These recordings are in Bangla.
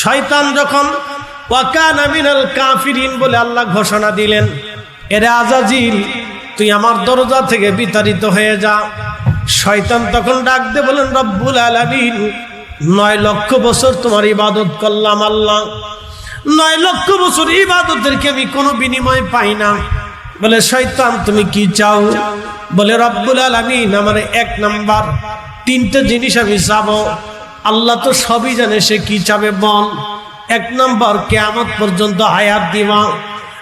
শয়তান যখন, ওয়াকান আমিনাল কাফিরিন বলে আল্লাহ ঘোষণা দিলেন, এরে আজাজিল, তুই আমার দরজা থেকে বিতাড়িত হয়ে যা। শয়তান তখন ডাকতে বলেন, রব্বুল আলামিন, নয় লক্ষ বছর তোমার ইবাদত করলাম আল্লাহ। নয় লক্ষ বছর ইবাদতেরকে আমি কোনো বিনিময় পাই না। বলে, শয়তান, তুমি কি চাও? বলে, রব্বুল আলামিন, আমার এক নাম্বার, তিনটে জিনিস আমি চাবো। আল্লাহ তো সবই জানে সে কি চাবে বল। এক নম্বর, কেয়ামত পর্যন্ত হায়াত দিবা।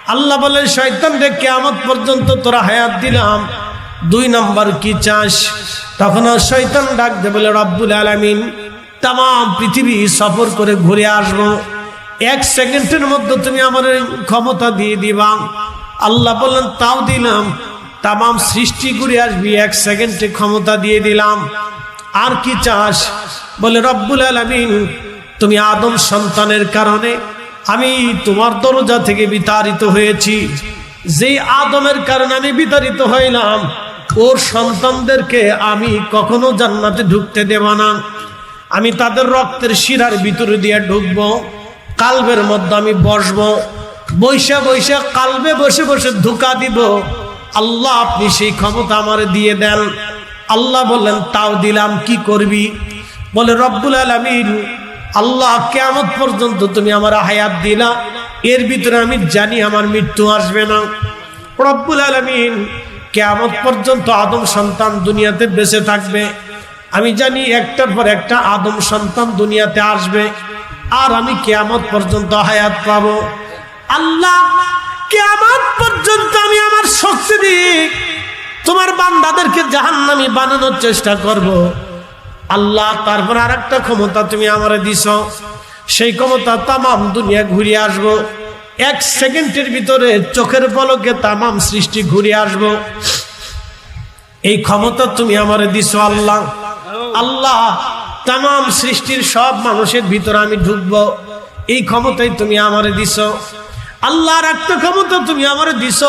আল্লাহ বলেন, শয়তান রে, কেয়ামত পর্যন্ত তোরা হায়াত দিলাম। দুই নম্বর, কি চাস? তখন আর শয়তান ডাক দে বলে, রব্বুল আলামিন তাম পৃথিবী সফর করে ঘুরে আসব। এক সেকেন্ডের মধ্যে তুমি আমার ক্ষমতা দিয়ে দিবা। আল্লাহ বললেন তাও দিলাম। তাম সৃষ্টি ঘুরে আসবি, এক সেকেন্ডে ক্ষমতা দিয়ে দিলাম। আর কি চাস? বলে, রব্বুল আলমিন, তুমি আদম সন্তানের কারণে আমি তোমার দরজা থেকে বিতাড়িত হয়েছি। যে আদমের কারণে আমি বিতাড়িত হইলাম, ওর সন্তানদেরকে আমি কখনো জান্নাতে ঢুকতে দেব না। আমি তাদের রক্তের শিরার ভিতরে দিয়ে ঢুকবো, কালবের মধ্যে আমি বসবো, বৈশা বৈশা কালবে বসে বসে ধোকা দিব। আল্লাহ আপনি সেই ক্ষমতা আমার দিয়ে দেন। আল্লাহ বললেন, তাও দিলাম, কি করবি? বলে, রব্বুল আলমিন, আল্লাহ কেমন পর্যন্ত তুমি আমার হায়াত দিলা, এর ভিতরে আমি জানি আমার মৃত্যু আসবে না। রব্বুল আলমিন কেমন পর্যন্ত আদম সন্তান দুনিয়াতে বেঁচে থাকবে। আমি জানি একটার পর একটা আদম সন্তান দুনিয়াতে আসবে, আর আমি কেয়ামত পর্যন্ত হায়াত পাব। আল্লাহ, কেয়ামত পর্যন্ত আমি আমার শক্তি দিই তোমার বান্দাদেরকে জাহান্নামি বানানোর চেষ্টা করব। আল্লাহ, তারপর আর একটা ক্ষমতা তুমি আমার দিছ সেই ক্ষমতা তামাম দুনিয়া ঘুরে আসব। এক সেকেন্ডের ভিতরে চোখের পলকে তামাম সৃষ্টি ঘুরে আসব। এই ক্ষমতা তুমি আমার দিছ, আল্লাহ আল্লাহ, তামাম সৃষ্টির সব মানুষের ভিতরে আমি ঢুকব এই ক্ষমতাই তুমি আমারে দিছ আল্লাহর একটা ক্ষমতা তুমি আমারে দিছ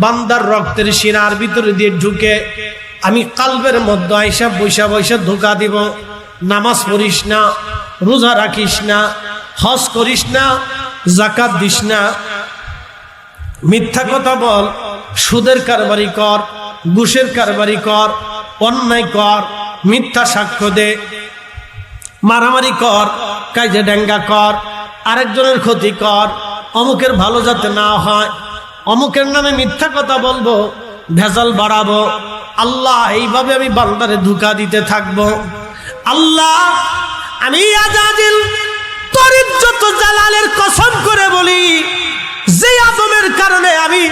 বান্দার রক্তের শিরার ভিতরে দিয়ে ঢুকে আমি কালবের মধ্যে আইসা বৈশা বৈশা ধোকা দিব। নামাজ পড়িস না, রোজা রাখিস না, হজ করিস না জাকাত দিস না। মিথ্যা কথা বল, সুদের কারবারি কর, ঘুষের কারবারি কর, অন্যায় কর, মিথ্যা সাক্ষ্য দে। মারামারি কর কাজে ডেঙ্গা কর, আরেকজনের ক্ষতি কর, অমুকের ভালো যাতে না হয়। অমুকের নামে মিথ্যা কথা বলব, ভেজাল বাড়াবো। আল্লাহ, এইভাবে আমি বান্দারে ধোকা দিতে থাকব। আল্লাহ, আমি আজাদিল তোর ইজ্জত জালালের কসম করে বলি, যে আদমের কারণে আমি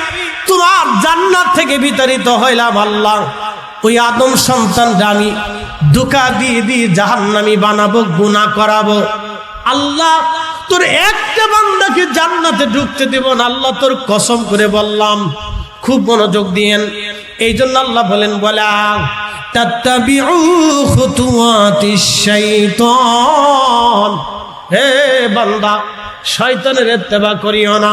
তোমার জান্নাত থেকে বিতাড়িত হইলাম আল্লাহ। ওই আদম সন্তানটা আমি ধোকা দিয়ে দিয়ে জাহান্নামি বানাবো গুণা করাবো। আল্লাহ তোর একটা বান্দাকে জান্নাতে ঢুকতে দেব না, আল্লাহ তোর কসম করে বললাম, খুব মনোযোগ দিয়েন। এই জন্য আল্লাহ বলেন, বলা হে বান্দা, শয়তানের ইত্তেবা করিও না।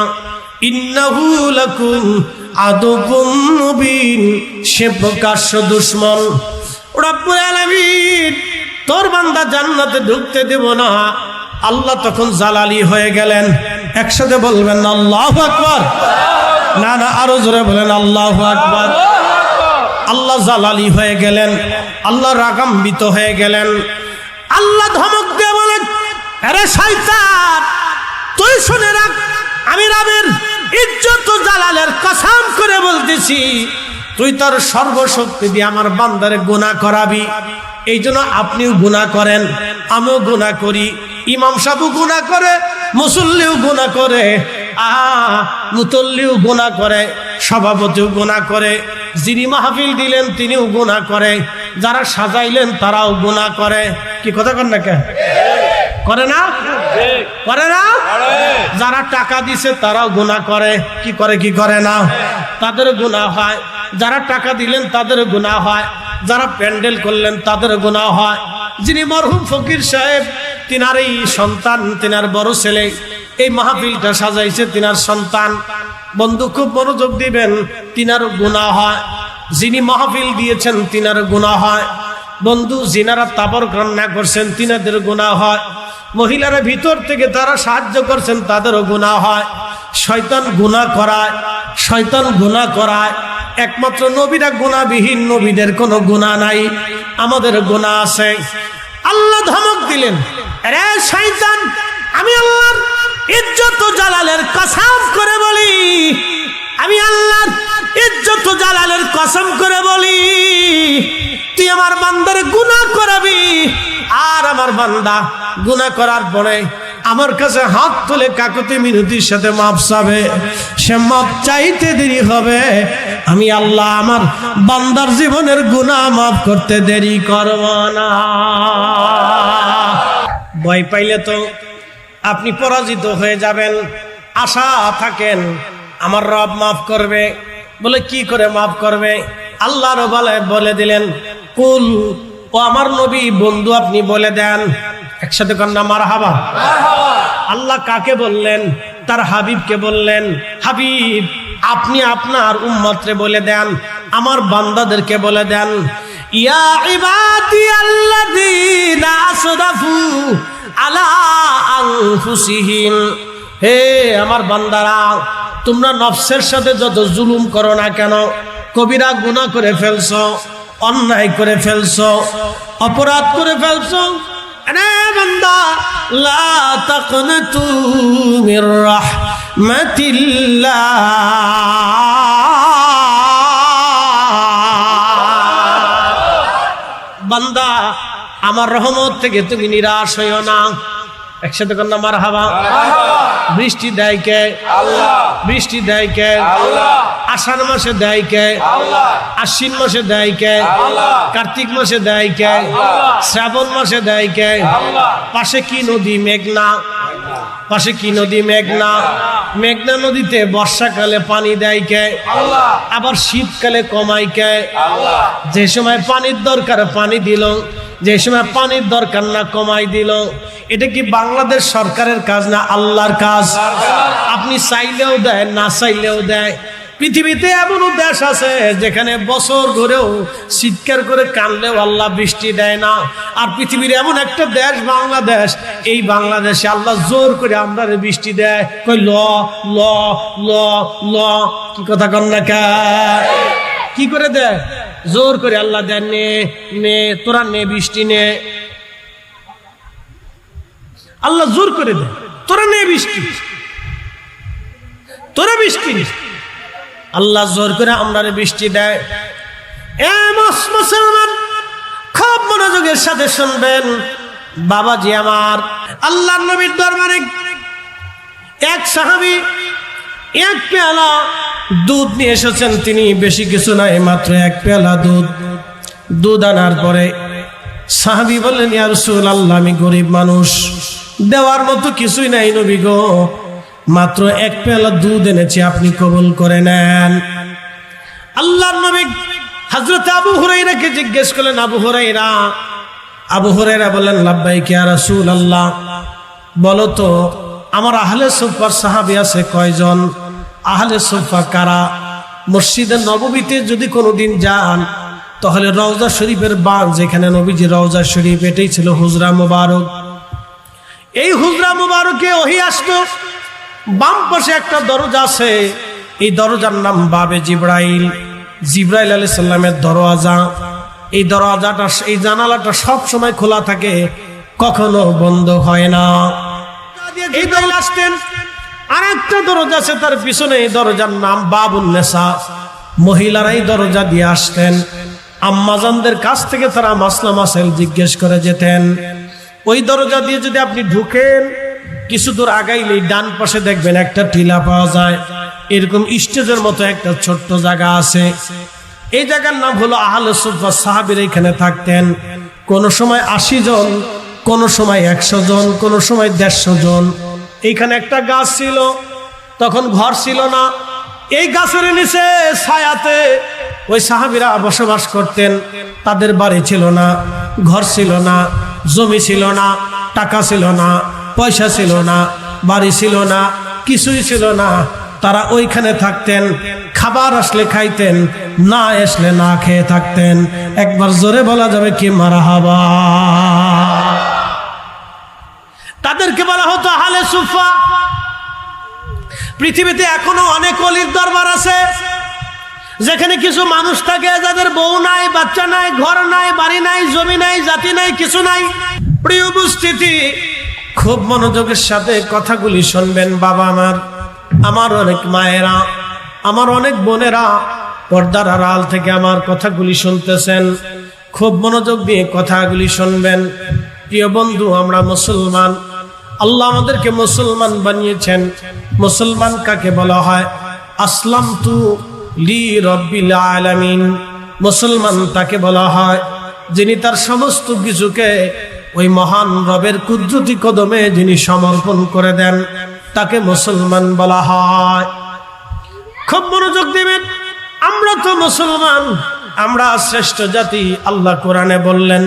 সে প্রকাশ্য দুশ্মন। তোর বান্দা জান্নাতে ঢুকতে দেব না। আল্লাহ তখন জালালি হয়ে গেলেন। একসাথে বলবেন, আল্লাহ আকবার। না না, আরও জোরে বলেন, আল্লাহ আকবার। আল্লাহ জালালি হয়ে গেলেন, আল্লাহ রাগাম্বিত হয়ে গেলেন। আল্লাহ ধমক দিয়ে বলেন, আরে শয়তান, তুই শুনে রাখ, আমি রাবের ইজ্জত জালালের কসম করে বলতেছি, তুই তোর সর্বশক্তি দিয়ে আমার বান্দারে গুণা করাবি। এই জন্য আপনিও গুণা করেন, আমিও গুণা করি। ইমাম সাবু গুণা করে, মুসল্লিও গুণা করে, আহ, মুতল্লিও গুণা করে, সভাপতিও গুণা করে, যিনি মাহফিল দিলেন তিনিও গুণা করে, যারা সাজাইলেন তারাও গুণা করে। কি কথা কর না কে? করে না? করে না? যারা টাকা দিছে তারাও গুণা করে। কি করে কি করে না? তাদের গুণা হয়। যারা টাকা দিলেন তাদের গুণা হয়। যারা প্যান্ডেল করলেন তাদের গুণা হয়। যিনি মরহুম ফকির সাহেব তিনার এই সন্তান, তিনার বড় ছেলে। এই মাহফিলটা সাজাইছে তিনার সন্তান। বন্ধু, খুব মনোযোগ দিবেন, তিনার গুণা হয়। যিনি মাহফিল দিয়েছেন, তিনার গুণা হয়। বন্ধু জিনারা তাবর কান্না করছেন, তিনাদের গুণা হয়। মহিলারা ভিতর থেকে তারা সাহায্য করছেন, তাদেরও গুণা হয়। শয়তান গুণা করায়, শয়তান গুণা করায়। একমাত্র নবীরা গুণাবিহীন নবীদের কোনো গুণা নাই। আমাদের গুণা আছে। আল্লাহ ধমক দিলেন। রে শয়তান, আমি আল্লাহর ইজ্জত জালালের কসম করে বলি। আমি আল্লাহর ইজ্জত জালালের কসম করে বলি। তুই আমার বান্দার গুনাহ করাবি, আর আমার বান্দা গুনাহ করার পরে আমার কাছে হাত তুলে কাকুতি মিনতির সাথে মাপ চাবে। সে মাপ চাইতে দেরি হবে। আমি আল্লাহ আমার বান্দার জীবনের গুনাহ মাফ করতে দেরি করব না। ভয় পাইলে তো আপনি পরাজিত হয়ে যাবেন। আশা থাকেন, আমার রব মাফ করবে। বলে কি করে মাফ করবে? আল্লাহ বলে দিলেন, কুল, ও আমার নবী, বন্ধু আপনি বলে দেন। একসাথে কন্যা মার হাবা আল্লাহ কাকে বললেন? তার হাবিবকে বললেন, হাবিব, আপনি আপনার উম্মতরে বলে দেন, আমার বান্দাদেরকে বলে দেন। ইয়া ইবাদি আল্লাযীনা আসরাফু আলা আনফুসিহিম। হে আমার বান্দারা, তোমরা নফসের সাথে যত জুলুম করো না কেন, কবিরা গুনাহ করে ফেলছো, অন্যায় করে ফেলছো, অপরাধ করে ফেলছো। রে বান্দা, লা তাকনাতু মির রাহমাতিল্লাহ। বান্দা আমার রহমত থেকে তুমি নিরাশ হইও না। একসাথে কন্যা মার হাবা বৃষ্টি দেয় কে? বৃষ্টি দেয় কে? আষাঢ় মাসে দেয় কে? আশ্বিন মাসে দেয় কে? কার্তিক মাসে দেয় কে? শ্রাবণ মাসে দেয় কে? পাশে কি নদী মেঘনা? পাশে কি নদী? মেঘনা। মেঘনা নদীতে বর্ষাকালে পানি দেয় কে? আবার শীতকালে কমাই কে? যে সময় পানির দরকার, পানি দিল। যে সময় পানির দরকার না কমাই দিল। এটা কি বাংলাদেশ সরকারের কাজ না আল্লাহর কাজ? আপনি চাইলেও দেয়, না চাইলেও দেয়। পৃথিবীতে এমন দেশ আছে যেখানে বছর ধরেও চিৎকার করে কানলেও আল্লাহ বৃষ্টি দেয় না। আর পৃথিবীর এমন একটা দেশ, বাংলাদেশ, এই বাংলাদেশে আল্লাহ জোর করে আমরা বৃষ্টি দেয়। কই ল ল ল ল, কি কথা কন না কি? করে দেয়? জোর করে আল্লাহ দেয়, নে নে, তোরা নে, বৃষ্টি নে। আল্লাহ জোর করে দেয়, তোরা নে বৃষ্টি। তোরা বৃষ্টি। আল্লাহ জোর করে আমরা বৃষ্টি দেয়। এ মুস- মুসলমান, খুব মনোযোগের সাথে শুনবেন। বাবাজি আমার আল্লাহ নবীর দরবারে এক সাহাবি, এক পেয়ালা দুধ নিয়ে এসেছেন। তিনি বেশি কিছু নাই, মাত্র এক পেয়ালা দুধ। দুধ আনার পরে সাহাবি বললেন, ইয়া রাসূল আল্লাহ আমি গরিব মানুষ। দেওয়ার মতো কিছুই নাই নবী গো। মাত্র এক পেলা দুধ এনেছি, আপনি কবল করে নেন। আল্লাহ নবী হযরত আবু হুরাইরাকে জিজ্ঞেস করলেন, আবু হুরাইরা আবু হুরাইরা বললেন, লাব্বাইক ইয়া রাসূলুল্লাহ। বলো তো, আমার আহলে সুফার সাহাবী আছে কয়জন? আহলে সুফা কারা? মসজিদে নববীতে যদি কোনোদিন যান, তাহলে রওজা শরীফের বান যেখানে নবীজি রওজা শরীফ, এটাই ছিল হুজরা মুবারক। এই হুজরা মুবারকে ওহি আসতো বাম পাশে একটা দরজা আছে। এই দরজার নাম বাবে জিব্রাইল। জিব্রাইল আলী সাল্লামের দরওয়াজা। এই দরওয়াজাটা, এই জানালাটা সব সময় খোলা থাকে, কখনো বন্ধ হয় না। এই আসতেন আর একটা দরজা আছে তার পিছনে, এই দরজার নাম বাবুল নেশা মহিলারা এই দরজা দিয়ে আসতেন। আম্মাজানদের কাছ থেকে তারা মাসলা মাসেল জিজ্ঞেস করে যেতেন। ওই দরজা দিয়ে যদি আপনি ঢুকেন কিছু দূর আগাইলেই ডান পাশে দেখবেন একটা টিলা পাওয়া যায়। এরকম স্টেজের মতো একটা ছোট্ট জায়গা আছে। এই জায়গার নাম হলো আহলে সুফা সাহাবির এখানে থাকতেন। কোন সময় আশি জন, কোন সময় একশো জন, কোন সময় দেড়শো জন। এইখানে একটা গাছ ছিল, তখন ঘর ছিল না। এই গাছের নিচে ছায়াতে ওই সাহাবিরা বসবাস করতেন। তাদের বাড়ি ছিল না, ঘর ছিল না, জমি ছিল না, টাকা ছিল না। পয়সা ছিল না, বাড়ি ছিল না, কিছুই ছিল না। তারা ওইখানে থাকতেন, খাবার আসলে খাইতেন, না আসলে না খেয়ে থাকতেন। একবার জোরে বলা যাবে কি মারা হাবা তাদেরকে বলা হতো হালে সুফা, পৃথিবীতে এখনও অনেক অলির দরবার আছে। যেখানে কিছু মানুষ থাকে, যাদের বউ নাই, বাচ্চা নাই, ঘর নাই, বাড়ি নাই, জমি নাই, জাতি নাই, কিছু নাই। প্রিয় উপস্থিতি খুব মনোযোগের সাথে কথাগুলি শুনবেন বাবা আমার। আমার অনেক মায়েরা, আমার অনেক বোনেরা পর্দার আড়াল থেকে আমার কথাগুলি শুনতেছেন। খুব মনোযোগ দিয়ে কথাগুলি শুনবেন। প্রিয় বন্ধু, আমরা মুসলমান। আল্লাহ আমাদেরকে মুসলমান বানিয়েছেন। মুসলমান কাকে বলা হয়? আসলাম তু লি রব্বিল আলামিন। মুসলমান তাকে বলা হয় যিনি তার সমস্ত কিছুকে ওই মহান রবের কুদরতি কদমে যিনি সমর্পণ করে দেন, তাকে মুসলমান বলা হয়। খুব মনোযোগ দিবেন। আমরা তো মুসলমান, আমরা শ্রেষ্ঠ জাতি, আল্লাহ কোরআনে বললেন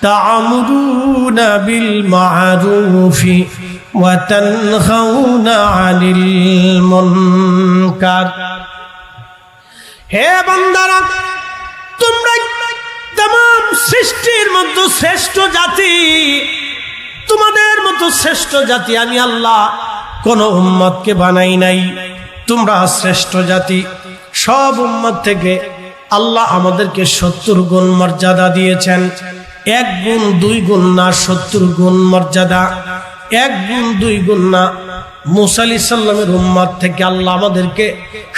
তা'মুরুনা বিল হে বান্দারা, তোমরা তমাম সৃষ্টির মধ্যে শ্রেষ্ঠ জাতি, তোমাদের মতো শ্রেষ্ঠ জাতি আমি আল্লাহ কোন উম্মতকে বানাই নাই। তোমরা শ্রেষ্ঠ জাতি, সব উম্মত থেকে আল্লাহ আমাদেরকে সত্তর গুণ মর্যাদা দিয়েছেন। এক গুণ দুই গুণ না, সত্তর গুণ মর্যাদা। এক গুণ দুই গুণ না মুসালি সাল্লামের উম্মত থেকে আল্লাহ আমাদেরকে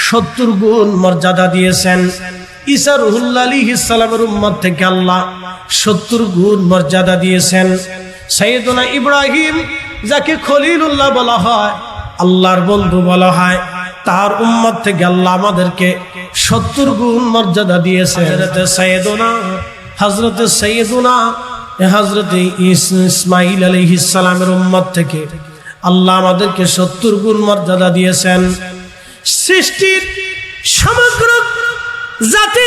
সত্তর গুণ মর্যাদা দিয়েছেন। ঈসা রুহুল্লা আলী ইসালামের উম্মত থেকে আল্লাহ সত্তর গুণ মর্যাদা দিয়েছেন। সৈয়দনা ইব্রাহিম যাকে খলিলুল্লাহ বলা হয় আল্লাহর বন্ধু বলা হয় তার উম্মত থেকে আল্লাহ আমাদেরকে সত্তর গুণ মর্যাদা দিয়েছে সৈয়দনা হজরত সৈয়দনা হজরত ইসমাইল আলহিসালামের উম্মত থেকে আল্লাহ আমাদেরকে সত্তর গুণ মর্যাদা দিয়েছেন। সৃষ্টির সমগ্র জাতি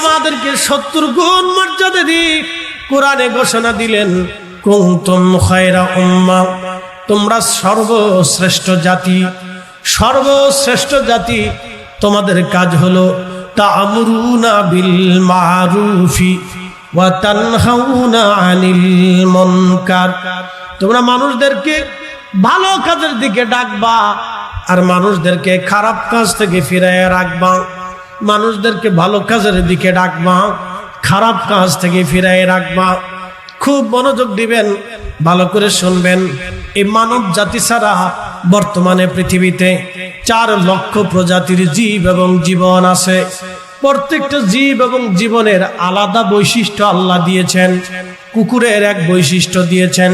আমাদেরকে সত্তর গুণ মর্যাদা দিয়ে কোরআনে ঘোষণা দিলেন কুমতুম খয়রা উম্মা, তোমরা সর্বশ্রেষ্ঠ জাতি। সর্বশ্রেষ্ঠ জাতি, তোমাদের কাজ হলো তা'মুরুনা বিল মারুফি ওয়া তানহাউনা আনিল মুনকার। তোমরা মানুষদেরকে ভালো কাজের দিকে ডাকবা। আর মানুষদেরকে খারাপ কাজ থেকে ফিরাইয়া রাখবা। মানুষদেরকে ভালো কাজের দিকে ডাকবা। খারাপ কাজ থেকে ফিরাই রাখবা। খুব মনোযোগ দিবেন, ভালো করে শুনবেন। এই মানব জাতি ছাড়া বর্তমানে পৃথিবীতে চার লক্ষ প্রজাতির জীব এবং জীবন আছে। প্রত্যেকটা জীব এবং জীবনের আলাদা বৈশিষ্ট্য আল্লাহ দিয়েছেন। কুকুরের এক বৈশিষ্ট্য দিয়েছেন,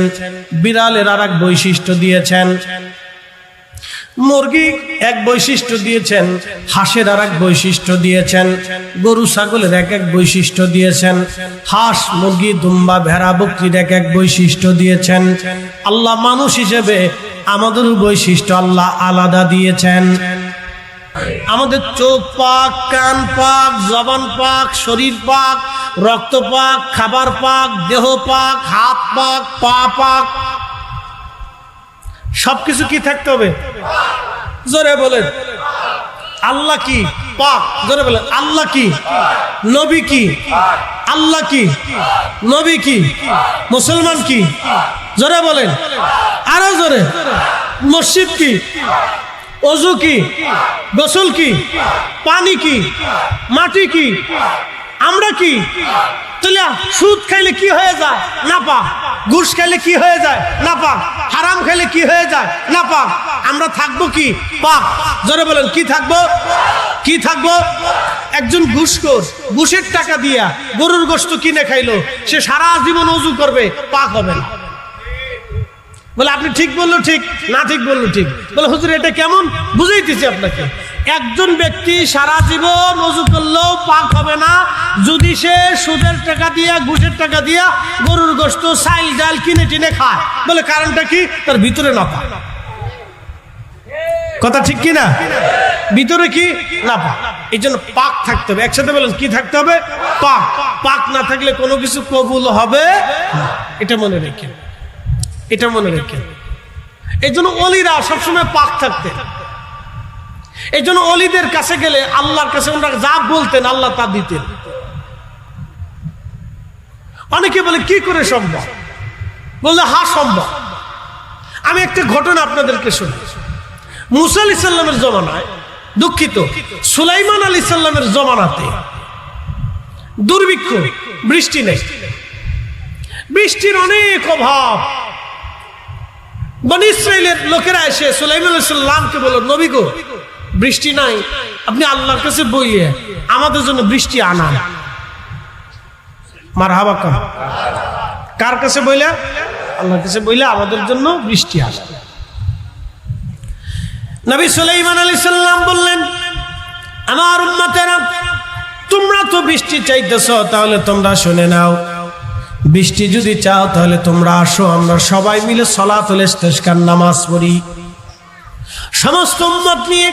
বিড়ালের আর এক বৈশিষ্ট্য দিয়েছেন। মুরগি এক বৈশিষ্ট্য দিয়েছেন, হাঁসের আর এক বৈশিষ্ট্য দিয়েছেন, গরু, ছাগলের এক এক বৈশিষ্ট্য দিয়েছেন, হাঁস, মুরগি, দুম্বা, ভেড়া, বকরির এক এক বৈশিষ্ট্য দিয়েছেন। আল্লাহ মানুষ হিসেবে আমাদেরও বৈশিষ্ট্য আল্লাহ আলাদা দিয়েছেন। আমাদের চোখ পাক, কান পাক, জবান পাক, শরীর পাক, রক্ত পাক, খাবার পাক, দেহ পাক, হাত পাক, পা পাক। সবকিছু কি থাকতে হবে? জোরে বলেন। আল্লাহ কি? পাক। জোরে বলেন। আল্লাহ কি? নবী কি? আল্লাহ কি? নবী কি? মুসলমান কি? জোরে বলেন। আরও জোরে। মসজিদ কি? অজু কি? গোসল কি? পানি কি? মাটি কি? আমরা কি? তাহলে সুদ খাইলে কি হয়ে যায়? না পা। ঘুষ খাইলে কি হয়ে যায়? না পা। হারাম খাইলে কি হয়ে যায়? না পা। আমরা থাকব কি? পাক জোরে বলেন, কি থাকব? কি থাকব? একজন ঘুষখোর ঘুষের টাকা দিয়া গরুর গোস্ত কিনে খাইলো। সে সারা জীবন অজু করবে, পাক হবে না। বলে, আপনি ঠিক বলল, ঠিক। না ঠিক বলল, ঠিক। বলে, হুজুর, এটা কেমন? বুঝাইতেছি আপনাকে। একজন ব্যক্তি সারা জীবন অজু করলেও পাক হবে না। যদি সে সুদের টাকা দিয়া, ঘুষের টাকা দিয়া গরুর গোস্ত, সাইল, ডাল কিনে টিনে খায়, বলে, কারণটা কি? তার ভিতরে না পাক কথা ঠিক কি না ভিতরে কি? না পাক এই জন্য পাক থাকতে হবে। একসাথে বলেন, কি থাকতে হবে? পাক। পাক না থাকলে কোনো কিছু কবুল হবে এটা মনে রেখে। এটা মনে রেখে এই জন্য অলিরা সবসময় পাক থাকতে এই জন্য অলিদের কাছে গেলে আল্লাহর কাছে ওনারা যা বলতেন, আল্লাহ তা দিতেন। অনেকে বলে, কি করে সম্ভব? বললে, হা, সম্ভব। আমি একটা ঘটনা আপনাদেরকে শুনি। মুসা আলি সাল্লামের জমানায়, দুঃখিত, সুলাইমান আলী সাল্লামের জমানাতে দুর্ভিক্ষ, বৃষ্টি নেই। বৃষ্টির অনেক অভাব। ইসরায়েলের লোকেরা এসে নবী গো, বৃষ্টি নাই, আপনি আল্লাহর কাছে বইয়ে আমাদের জন্য বৃষ্টি আনান। মার কার। কাছে বইলে? আল্লাহর কাছে বইলে আমাদের জন্য বৃষ্টি আসবে নবী সুলাইমান আলী সাল্লাম বললেন, আমার উম্মতেরা, তোমরা তো বৃষ্টি চাইতেছ, তাহলে তোমরা শুনে নাও। বৃষ্টি যদি চাও তাহলে তোমরা আসো, আমরা সবাই মিলে সলাতুল ইস্তেস্কার নামাজ পড়ি। সমস্ত উম্মত নিয়ে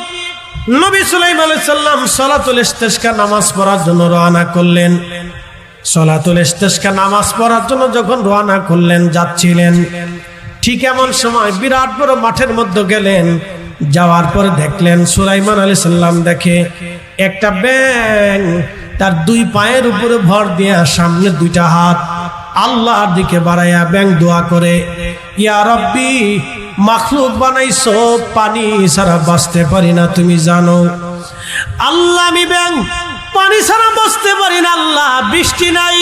নবী সুলাইম আলাইহিস সাল্লাম সলাতুল ইস্তেস্কার নামাজ পড়ার জন্য রওনা করলেন। সলাতুল ইস্তেস্কা নামাজ পড়ার জন্য যখন রওনা করলেন, যাচ্ছিলেন, ঠিক এমন সময় বিরাট বড় মাঠের মধ্যে গেলেন। যাওয়ার পরে দেখলেন সুলাইমান আলী সাল্লাম দেখে একটা ব্যাং তার দুই পায়ের উপরে ভর দিয়া সামনে দুইটা হাত আল্লাহর দিকে বাড়াইয়া ব্যাং দোয়া করে, ইয়া রব্বি, মাখলুক বানাইছো, পানি ছাড়া বাঁচতে পারি না, তুমি জানো। আল্লাহ আমি ব্যাং, পানি ছাড়া বসতে পারি না, আল্লাহ, বৃষ্টি নাই,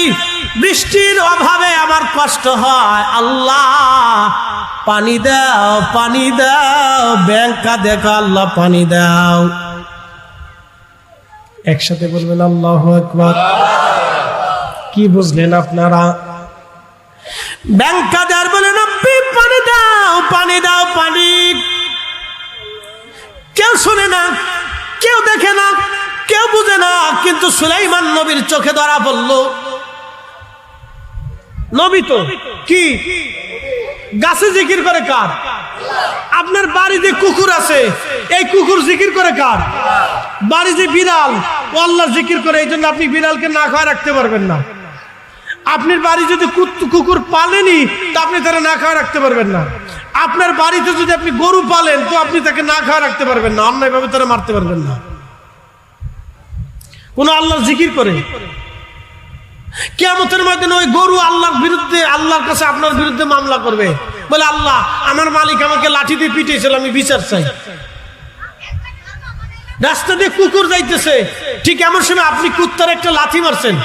বৃষ্টির অভাবে আমার কষ্ট হয়। আল্লাহ, পানি দাও পানি দাও, ব্যাংকা দেখো, আল্লাহ, পানি দাও। একসাথে বলবেন, আল্লাহ কি বুঝলেন আপনারা? ব্যাংকা দেওয়ার বলেন আপনি পানি দাও পানি দাও, পানি। কেউ শুনে না, কেউ দেখে না, কেউ বুঝে না, কিন্তু সুলাইমান নবীর চোখে ধরা পড়ল। নবী তো, কি? গাছে জিকির করে কার? আপনার বাড়িতে কুকুর আছে, এই কুকুর জিকির করে কার? বাড়িতে বিড়াল, ও আল্লাহ জিকির করে, এই জন্য আপনি বিড়ালকে না খাওয়া রাখতে পারবেন না। আপনার বাড়ি যদি কুকুর পালেনি, তো আপনি তারা না খাওয়া রাখতে পারবেন না। আপনার বাড়িতে যদি আপনি গরু পালেন, তো আপনি তাকে না খাওয়া রাখতে পারবেন না। অন্যায়ভাবে তারা মারতে পারবেন না। কোন আল্লাহ জিকির করে? কেমতের মধ্যে ওই গরু আল্লাহর বিরুদ্ধে, আল্লাহর কাছে আপনার বিরুদ্ধে মামলা করবে। বলে, আল্লাহ, আমার মালিক আমাকে লাঠি দিয়ে পিটিয়েছিল, আমি বিচার চাই। রাস্তা দিয়ে কুকুর যাইতেছে। ঠিক এমন সময় আপনি কুত্তার একটা লাঠি মারছেন,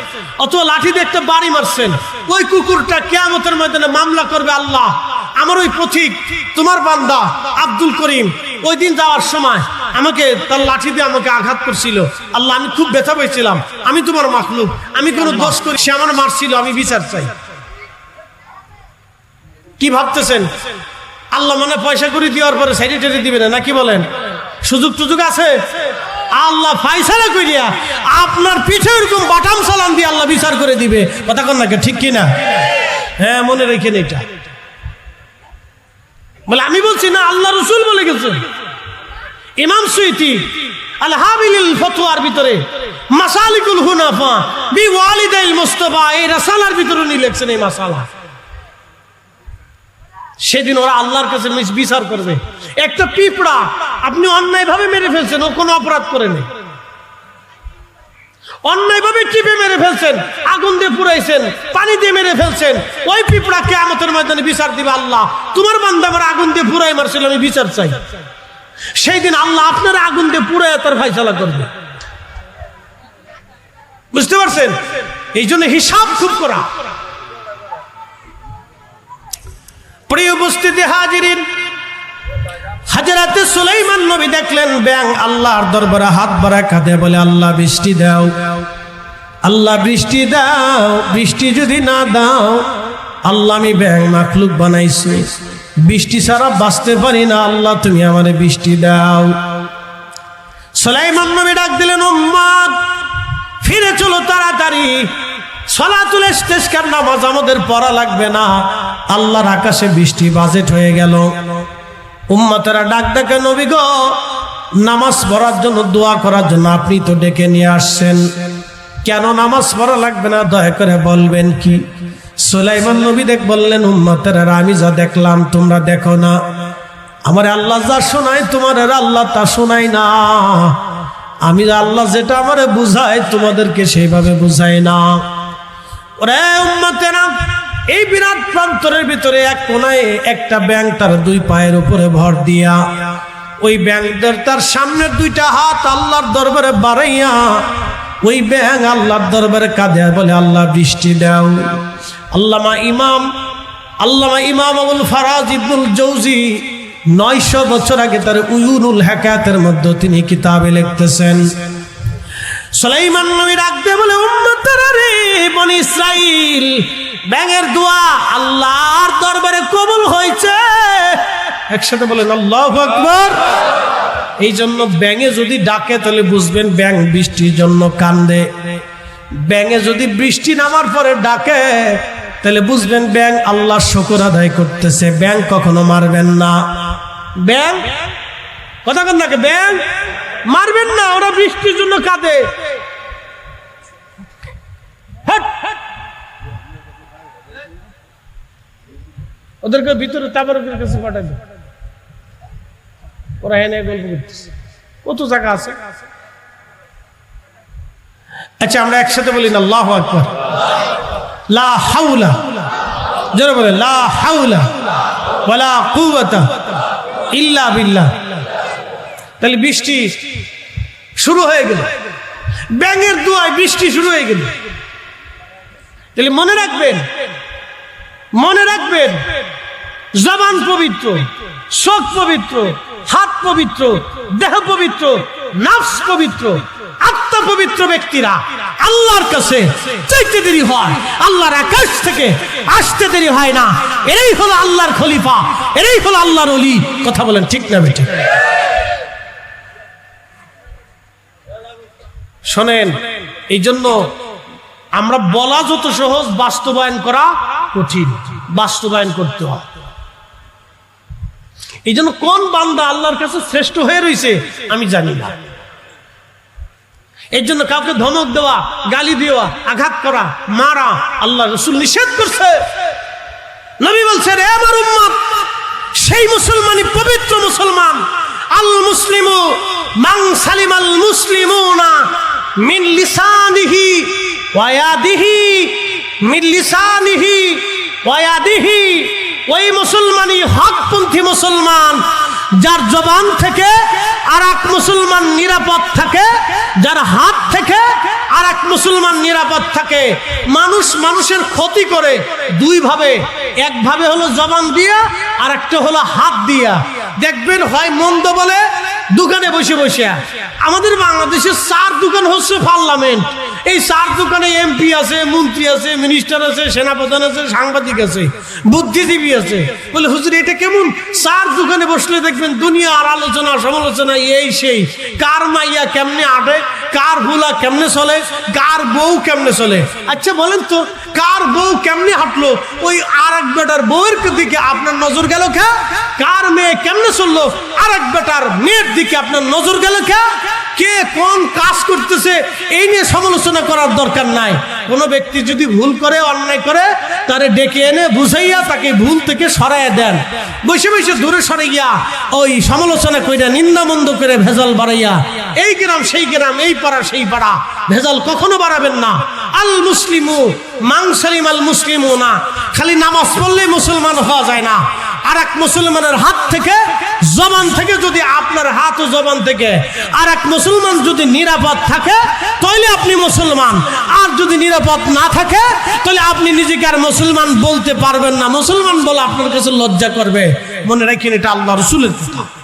অথবা লাঠি দিয়ে একটা বাড়ি মারছেন। ওই কুকুরটা কেয়ামতের ময়দানে মামলা করবে আল্লাহ। আমার ওই পথিক, তোমার বান্দা আব্দুল করিম, ওই দিন যাওয়ার সময় আমাকে তার লাঠি দিয়ে আমাকে আঘাত করছিল। আল্লাহ, আমি খুব ব্যথা পেয়েছিলাম আমি তোমার মাখলুক, আমি কোনো দোষ করি, সে আমার মারছিল, আমি বিচার চাই। কি ভাবতেছেন? আল্লাহ মানে পয়সা করে দেওয়ার পরে সাইডে টেরে দিবে না, নাকি বলেন? সুযোগ টুযোগ আছে? আল্লাহ ফাইসালা করিয়া আপনার পিঠে এরকম বাটাম সালাম দিয়ে আল্লাহ বিচার করে দিবে। কথা কন নাকি ঠিক কিনা? হ্যাঁ মনে রেখেন এটা। বলে, আমি বলছি না, আল্লাহ রসুল বলে গেছে। ইমাম সুইতি আল হাবিল ফতোয়ার ভিতরে, মাসালিকুল হুনাফা বি ওয়ালিদাইল মুস্তাফা, এই রাসালার ভিতরে উনি লিখছেন এই মাসালা। সেদিন ওরা আল্লাহর কাছে বিচার করবে। একটা পিঁপড়া, আপনি অন্যায় ভাবে মেরে ফেলছেন, ও কোনো অপরাধ করে নেই। অন্যায় ভাবে টিপে মেরে ফেলছেন, আগুন দিয়ে পুরাইছেন পানি দিয়ে মেরে ফেলছেন, ওই পিঁপড়া কেয়ামতের ময়দানে বিচার দিবে আল্লাহ। তোমার আমার আগুন দিয়ে পুরাই মারছিল, আমি বিচার চাই। সেই দিন আল্লাহ আপনার আগুন দিয়ে পুরাই তার ফাইসলা করবে। বুঝতে পারছেন? এই জন্য হিসাব খুব করা। প্রিয় উপস্থিতি হাজিরিন। সুলাইমান নবী দেখলেন, ব্যাং আল্লাহর দরবারে হাত বাড়া কাঁধে বলে, আল্লাহ, বৃষ্টি দাও। আল্লাহ, বৃষ্টি দাও। বৃষ্টি যদি না দাও, আল্লাহ, আমি ব্যাং বানাইছি। বৃষ্টি ছাড়া বাঁচতে পারি না। আল্লাহ, তুমি আমারে বৃষ্টি দাও। সুলাইমান নবী ডাক দিলেন উম্মাদ ফিরে চলো তাড়াতাড়ি। সলাতুল ইস্তেস্কার নামাজ আমাদের পড়া লাগবে না। আল্লাহর আকাশে বৃষ্টি বাজেট হয়ে গেল। উম্মতেরা ডাক ডাকে নবী গো, নামাজ পড়ার জন্য দোয়া করার জন্য আপনি তো ডেকে নিয়ে আসছেন। কেন নামাজ পড়া লাগবে না? দয়া করে বলবেন কি? সুলাইমান নবী দেখ বললেন, উম্মতেরা, আমি যা দেখলাম তোমরা দেখো না। আমার আল্লাহ যা শোনায়, তোমার আল্লাহ তা শোনায় না। আমি আল্লাহ যেটা আমারে বুঝায়, তোমাদেরকে সেইভাবে বুঝাই না। ওরে উম্মতেরা, এই বিরাট প্রান্তরের ভিতরে এক কোনায় একটা ব্যাং তার দুই পায়ের উপরে ভর দিয়া। ওই ব্যাংদের তার সামনের দুইটা হাত আল্লাহর দরবারে বাড়াইয়া, ওই ব্যাং আল্লাহর দরবারে কাঁদে বলে, আল্লাহ, বৃষ্টি দাও। আল্লামা ইমাম আল্লামা ইমাম আবুল ফারাজ ইবনুল জৌজি নয়শো বছর আগে তার উয়ুনুল হেকায়াতের মধ্যে তিনি কিতাবে লিখতেছেন সুলাইমান নবী ডাকতে বলে উম্মতেরা রে, বনি ইসরাইল, ব্যাঙের দোয়া আল্লাহর দরবারে কবুল হয়েছে। একসাথে বলেন, আল্লাহ আকবর। এই জন্য ব্যাঙে যদি ডাকে, তাহলে বুঝবেন ব্যাং বৃষ্টির জন্য কান্দে। ব্যাঙে যদি বৃষ্টি নামার পরে ডাকে, তাহলে বুঝবেন ব্যাং আল্লাহ শুকর আদায় করতেছে। ব্যাং কখনো মারবেন না। ব্যাং কথা কন নাকি ব্যাং মারবেন না, ওরা বৃষ্টির জন্য কাঁদে। ওদেরকে ভিতরে তাবারকের কাছে পাঠাবে ওরা এনে গল্প করতেছে। কত জায়গা আছে? আচ্ছা আমরা একসাথে বলি না, আল্লাহ আকবর। লা হাউলা জোরে বলে লা হাউলা ওয়ালা কুওয়াতা ইল্লা বিল্লাহ। তাহলে বৃষ্টি শুরু হয়ে গেল। ব্যাঙের দোয়ায় বৃষ্টি শুরু হয়ে গেল। তাহলে মনে রাখবেন মনে রাখবেন, জবান পবিত্র, চোখ পবিত্র, হাত পবিত্র, দেহ পবিত্র, নাফস পবিত্র, আত্মা পবিত্র ব্যক্তিরা আল্লাহর কাছে চাইতে দেরি হয়, আল্লাহর আকাশ থেকে আসতে দেরি হয় না। এরাই হলো আল্লাহর খলিফা, এরাই হলো আল্লাহর অলি কথা বলেন ঠিক না বেটে শোনেন এই জন্য আমরা বলা যত সহজ, বাস্তবায়ন করা কঠিন। বাস্তবায়ন করতে হয়। এই জন্য কোন বান্দা আল্লাহর কাছে শ্রেষ্ঠ হয়ে রয়েছে আমি জানি না। এর জন্য কাউকে ধমক দেওয়া, গালি দেওয়া, আঘাত করা, মারা, আল্লাহ রসুল নিষেধ করছে। নবী বলছে রে আমার উম্মত, সেই মুসলমানই পবিত্র মুসলমান। আল মুসলিমু মাং সালিম আল মুসলিমুনা। মিন লিসানিহি ওয়ায়াদিহি মিন লিসানিহি ওয়ায়াদিহি ওই মুসলমানই হকপন্থী মুসলমান, যার জবান থেকে আর এক মুসলমান নিরাপদ থাকে, যার হাত থেকে আর এক মুসলমান নিরাপদ থাকে। মানুষ মানুষের ক্ষতি করে দুই ভাবে। এক ভাবে হলো জবান দিয়া আর একটা হলো হাত দিয়া। দেখবেন হয় মন্দ বলে দোকানে বসে বসে। আমাদের বাংলাদেশের চার দোকান হচ্ছে পার্লামেন্ট। এই চার দোকানে এমপি আছে, মন্ত্রী আছে মিনিস্টার আছে, সেনাপ্রধান আছে, সাংবাদিক আছে, বুদ্ধিজীবী আছে। বলে, হুজুর, এটা কেমন? চার দোকানে বসলে দেখবেন দুনিয়া আর আলোচনা, সমালোচনা এই সেই। কার মাইয়া কেমনে আটে? কার হুলা কেমনে চলে? কার বউ কেমনে চলে? আচ্ছা বলেন তো, কার বউ কেমনে হাঁটলো? ওই আর এক বেটার বউয়ের দিকে আপনার নজর গেল খা কার মেয়ে কেমনে চলল? আর এক বেটার মেয়ের দিকে আপনার নজর গেল খা কে কোন কাজ করতেছে, এই নিয়ে সমালোচনা করার দরকার নাই। কোনো ব্যক্তি যদি ভুল করে, অন্যায় করে, তারে ডেকে এনে বুঝাইয়া তাকে ভুল থেকে সরাইয়া দেন। বসে বসে দূরে সরে গিয়া ওই সমালোচনা কইরা নিন্দা মন্দ করে ভেজাল বাড়াইয়া, এই গ্রাম সেই গ্রাম, এই পাড়া সেই পাড়া, ভেজাল কখনো বাড়াবেন না। আল মুসলিমু, মাংসালিম আল মুসলিমু না খালি নামাজ পড়লে মুসলমান হওয়া যায় না। আর এক মুসলমানের হাত থেকে জবান থেকে যদি আপনার হাত ও জবান থেকে আর এক মুসলমান যদি নিরাপদ থাকে তাহলে আপনি মুসলমান। আর যদি নিরাপদ না থাকে তাহলে আপনি নিজেকে আর মুসলমান বলতে পারবেন না। মুসলমান বলে আপনার কাছে লজ্জা করবে। মনে রাখেন এটা আল্লাহ রসুলের কথা।